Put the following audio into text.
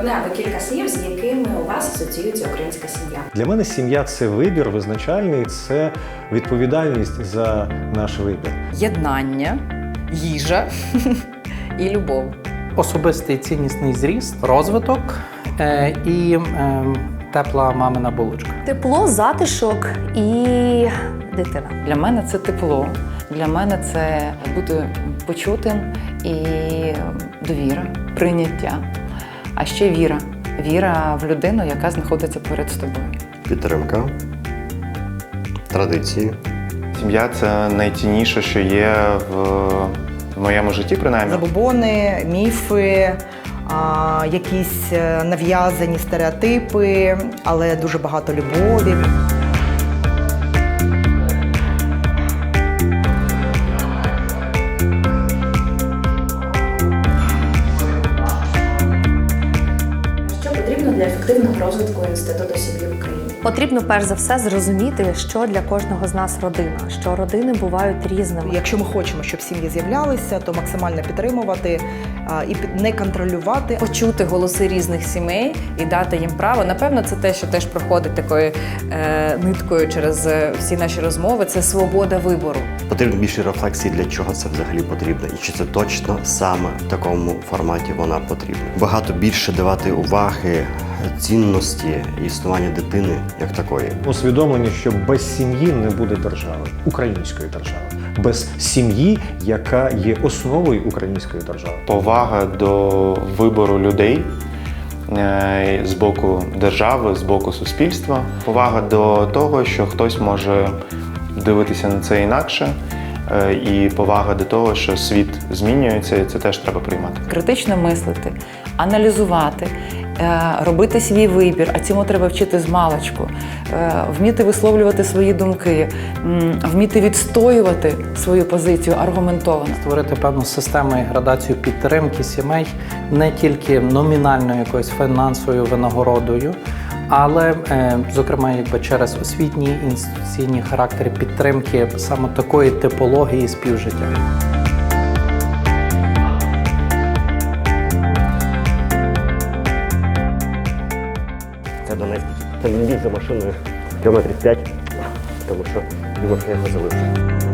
одне або кілька слів, з якими у вас асоціюється українська сім'я. Для мене сім'я це вибір визначальний, це відповідальність за наш вибір. єднання, їжа і любов. Особистий ціннісний зріст, розвиток е, і е, тепла мамина булочка. Тепло, затишок і дитина. Для мене це тепло, для мене це бути почутим і довіра, прийняття. А ще віра. Віра в людину, яка знаходиться поряд з тобою. підтримка, традиції, Сім'я це найцінніше, що є в моєму житті, принаймні. Забобони, міфи, а, якісь е, нав'язані стереотипи, але дуже багато любові. Ефективного розвитку інституту сім'ї в Україні? Потрібно перш за все зрозуміти, що для кожного з нас родина, що родини бувають різними. Якщо ми хочемо, щоб сім'ї з'являлися, то максимально підтримувати а, і під- не контролювати. Почути голоси різних сімей і дати їм право. Напевно, це те, що теж проходить такою е, ниткою через е, всі наші розмови. Це свобода вибору. потрібно більше рефлексії, для чого це взагалі потрібно, і чи це точно саме в такому форматі вона потрібна. Багато більше давати уваги цінності існування дитини як такої. Усвідомлення, що без сім'ї не буде держави, української держави, без сім'ї, яка є основою української держави. Повага до вибору людей е, з боку держави, з боку суспільства. Повага до того, що хтось може дивитися на це інакше. е, І повага до того, що світ змінюється, і це теж треба приймати. Критично мислити, аналізувати, робити свій вибір. А цьому треба вчити з маличку, е, вміти висловлювати свої думки, вміти відстоювати свою позицію аргументовано. Створити певну систему градацію підтримки сімей не тільки номінальною якоюсь фінансовою винагородою, але, е, зокрема, якби через освітні інституційні характери підтримки саме такої типології співжиття. Донецьк. Це він їздить за машиною кілометрів 5, тому що Львов я його залишив.